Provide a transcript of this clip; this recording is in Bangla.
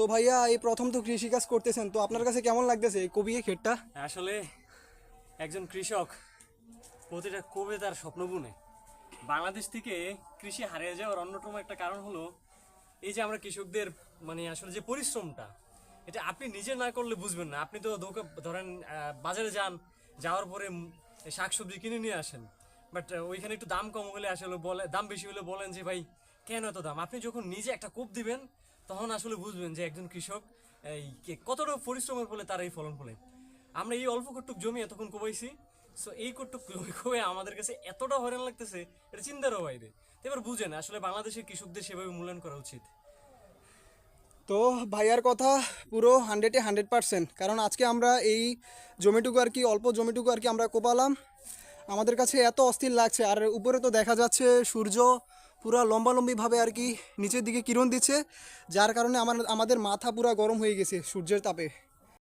তো ভাইয়া, এই প্রথম তো কৃষিকাজ করতেছেন, তো আপনার কাছে কেমন লাগতেছে এই কবি ক্ষেতটা? আসলে একজন কৃষক প্রতিটা কবে তার স্বপ্ন বুনে বাংলাদেশ থেকে কৃষি হারিয়ে যাওয়ার অন্যতম একটা কারণ হলো এই যে আমরা কৃষকদের মানে আসলে যে পরিশ্রমটা, এটা আপনি নিজে না করলে বুঝবেন না। আপনি তো ধরেন বাজারে যান, যাওয়ার পরে শাকসবজি কিনে নিয়ে আসেন। বাট ওইখানে একটু দাম কম হলে আসলে বলে, দাম বেশি হলে বলেন যে, ভাই, কেন এত দাম? আপনি যখন নিজে একটা কোপ দিবেন তখন আসলে বুঝবেন যে একজন কৃষক, এই কতটা পরিশ্রমের ফলে তার এই ফলন ফলে। আমরা এই অল্প কটুক জমি এতক্ষণ কোবাইছি সো এই কটুক কোবে আমাদের কাছে এতটা হয়রান লাগতেছে, এটা চিন্তারও বাইরে। এবার বুঝেন, আসলে বাংলাদেশের কৃষকদের সেভাবে মূল্যায়ন করা উচিত। তো ভাইয়ার কথা পুরো হান্ড্রেডে হান্ড্রেড পার্সেন্ট কারণ আজকে আমরা এই জমিটুকু আর কি, অল্প জমিটুকু আর কি আমরা কোপালাম। আমাদের কাছে এত অস্থির লাগছে। আর উপরে তো দেখা যাচ্ছে সূর্য পুরো লম্বালম্বিভাবে আর কি নিচের দিকে কিরণ দিচ্ছে, যার কারণে আমার, আমাদের মাথা পুরো গরম হয়ে গেছে সূর্যের তাপে।